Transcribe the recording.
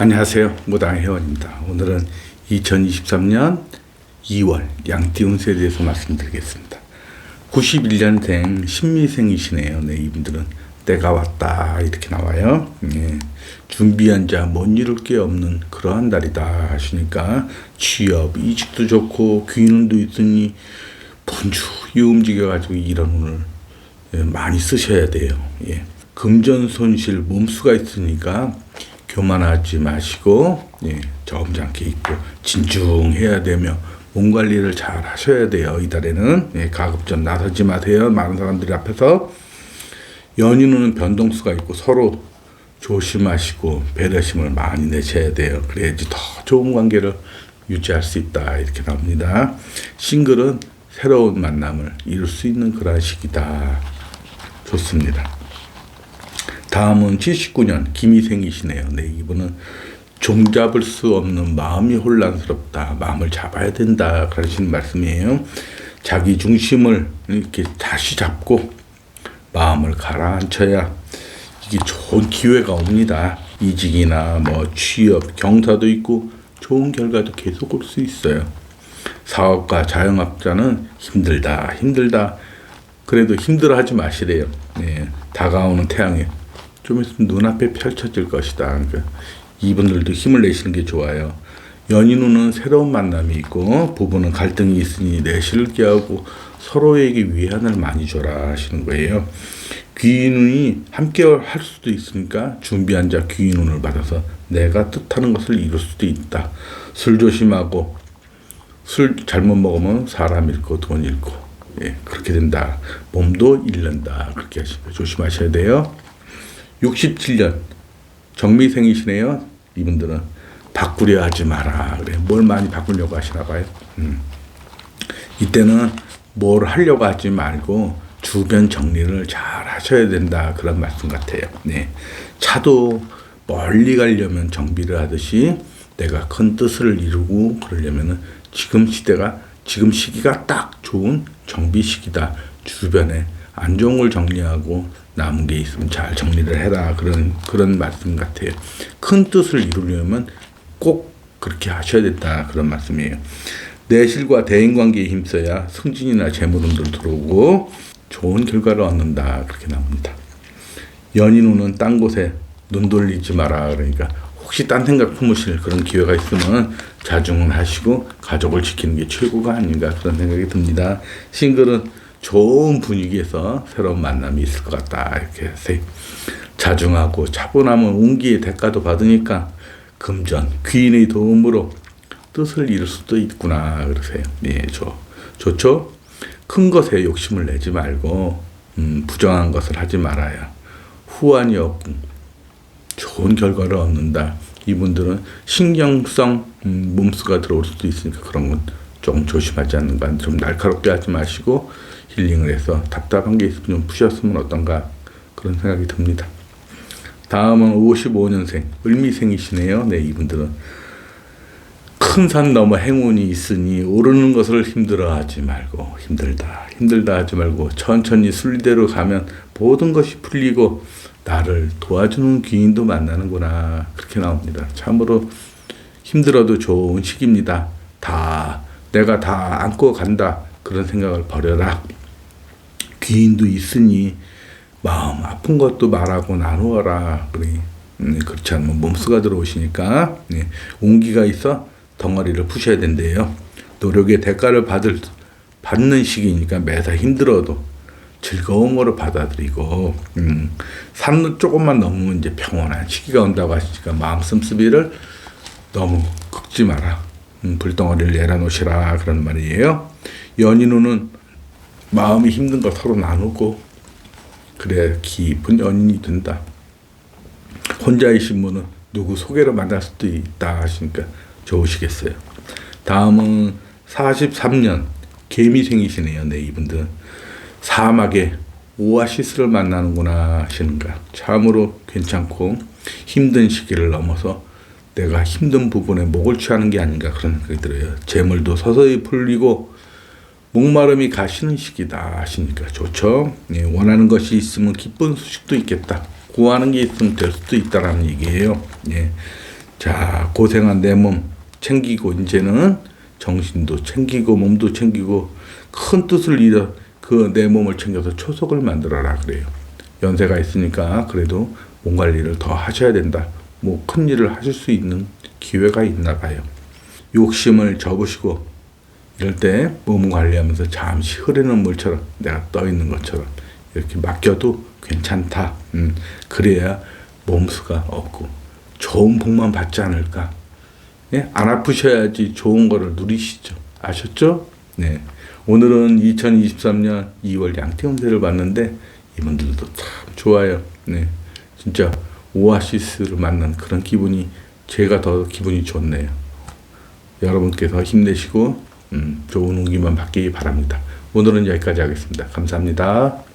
안녕하세요. 무당의 회원입니다. 오늘은 2023년 2월 양띠 운세에 대해서 말씀드리겠습니다. 91년생 신미생이시네요. 네, 이분들은 때가 왔다 이렇게 나와요. 예, 준비한 자 못 이룰 게 없는 그러한 날이다 하시니까 취업, 이직도 좋고 귀인운도 있으니 분주히 움직여가지고 이런 운을 예, 많이 쓰셔야 돼요. 예. 금전 손실 몸수가 있으니까 교만하지 마시고 예, 점잖게 있고 진중해야 되며 몸 관리를 잘 하셔야 돼요. 이달에는 예, 가급적 나서지 마세요. 많은 사람들이 앞에서 연인은 변동수가 있고 서로 조심하시고 배려심을 많이 내셔야 돼요. 그래야지 더 좋은 관계를 유지할 수 있다 이렇게 나옵니다. 싱글은 새로운 만남을 이룰 수 있는 그런 시기다. 좋습니다. 다음은 79년 김희생이시네요. 네, 이분은 종잡을 수 없는 마음이 혼란스럽다. 마음을 잡아야 된다. 그러신 말씀이에요. 자기 중심을 이렇게 다시 잡고 마음을 가라앉혀야 이게 좋은 기회가 옵니다. 이직이나 뭐 취업, 경사도 있고 좋은 결과도 계속 올 수 있어요. 사업가, 자영업자는 힘들다, 힘들다. 그래도 힘들어 하지 마시래요. 네, 다가오는 태양에 좀 있으면 눈앞에 펼쳐질 것이다. 그러니까 이분들도 힘을 내시는 게 좋아요. 연인우는 새로운 만남이 있고 부부는 갈등이 있으니 내실을 기하고 서로에게 위안을 많이 줘라 하시는 거예요. 귀인운이 함께 할 수도 있으니까 준비한 자 귀인운을 받아서 내가 뜻하는 것을 이룰 수도 있다. 술 조심하고 술 잘못 먹으면 사람 잃고 돈 잃고 예, 그렇게 된다. 몸도 잃는다. 그렇게 하시고 조심하셔야 돼요. 67년 정미생이시네요. 이분들은 바꾸려 하지 마라. 그래. 뭘 많이 바꾸려고 하시나 봐요. 음. 이때는 뭘 하려고 하지 말고 주변 정리를 잘 하셔야 된다. 그런 말씀 같아요. 네. 차도 멀리 가려면 정비를 하듯이 내가 큰 뜻을 이루고 그러려면은 지금 시대가 지금 시기가 딱 좋은 정비 시기다. 주변에 안 좋은 걸 정리하고 남은 게 있으면 잘 정리를 해라 그런 그런 말씀 같아요. 큰 뜻을 이루려면 꼭 그렇게 하셔야 된다 그런 말씀이에요. 내실과 대인 관계에 힘써야 승진이나 재물운도 들어오고 좋은 결과를 얻는다 그렇게 나옵니다. 연인운은 딴 곳에 눈 돌리지 마라 그러니까 혹시 딴 생각 품으실 그런 기회가 있으면 자중을 하시고 가족을 지키는 게 최고가 아닌가 그런 생각이 듭니다. 싱글은 좋은 분위기에서 새로운 만남이 있을 것 같다. 이렇게 자중하고 차분함은 운기의 대가도 받으니까 금전, 귀인의 도움으로 뜻을 이룰 수도 있구나. 그러세요. 예, 좋, 좋죠? 큰 것에 욕심을 내지 말고, 음, 부정한 것을 하지 말아야 후환이 없고 좋은 결과를 얻는다. 이분들은 신경성 음, 몸수가 들어올 수도 있으니까 그런 건 조금 조심하지 않는 건좀 날카롭게 하지 마시고 힐링을 해서 답답한 게 있으면 좀 푸셨으면 어떤가 그런 생각이 듭니다. 다음은 55년생 을미생이시네요. 네, 이분들은 큰 산 넘어 행운이 있으니 오르는 것을 힘들어하지 말고 힘들다 힘들다 하지 말고 천천히 순리대로 가면 모든 것이 풀리고 나를 도와주는 귀인도 만나는구나 그렇게 나옵니다. 참으로 힘들어도 좋은 시기입니다. 다 내가 다 안고 간다 그런 생각을 버려라. 귀인도 있으니 마음 아픈 것도 말하고 나누어라. 그래. 음, 그렇지 않으면 몸수가 들어오시니까 네. 온기가 있어 덩어리를 푸셔야 된대요. 노력의 대가를 받을 받는 시기니까 매사 힘들어도 즐거움으로 받아들이고 음, 산을 조금만 넘으면 이제 평온한 시기가 온다고 하시니까 마음 씀씀이를 너무 긁지 마라. 음, 불덩어리를 내려놓으시라 그런 말이에요. 연인우는 마음이 힘든 걸 서로 나누고 그래야 깊은 연인이 된다. 혼자이신 분은 누구 소개로 만날 수도 있다 하시니까 좋으시겠어요. 다음은 43년 개미생이시네요. 네, 이분들 사막에 오아시스를 만나는구나 하시는가. 참으로 괜찮고 힘든 시기를 넘어서 내가 힘든 부분에 목을 취하는 게 아닌가 그런 생각이 들어요. 재물도 서서히 풀리고 목마름이 가시는 시기다 하시니까 좋죠. 예, 원하는 것이 있으면 기쁜 소식도 있겠다. 구하는 게 있으면 될 수도 있다라는 얘기예요. 예. 자, 고생한 내 몸 챙기고 이제는 정신도 챙기고 몸도 챙기고 큰 뜻을 이뤄 그 내 몸을 챙겨서 초석을 만들어라 그래요. 연세가 있으니까 그래도 몸 관리를 더 하셔야 된다. 뭐 큰 일을 하실 수 있는 기회가 있나 봐요. 욕심을 접으시고 이럴 때 몸 관리하면서 잠시 흐르는 물처럼 내가 떠 있는 것처럼 이렇게 맡겨도 괜찮다. 음, 그래야 몸수가 없고 좋은 복만 받지 않을까. 예? 안 아프셔야지 좋은 거를 누리시죠. 아셨죠? 네. 오늘은 2023년 2월 양태운세를 봤는데 이분들도 참 좋아요. 네. 진짜 오아시스를 만난 그런 기분이 제가 더 기분이 좋네요. 여러분께서 힘내시고 음, 좋은 운기만 받기 바랍니다. 오늘은 여기까지 하겠습니다. 감사합니다.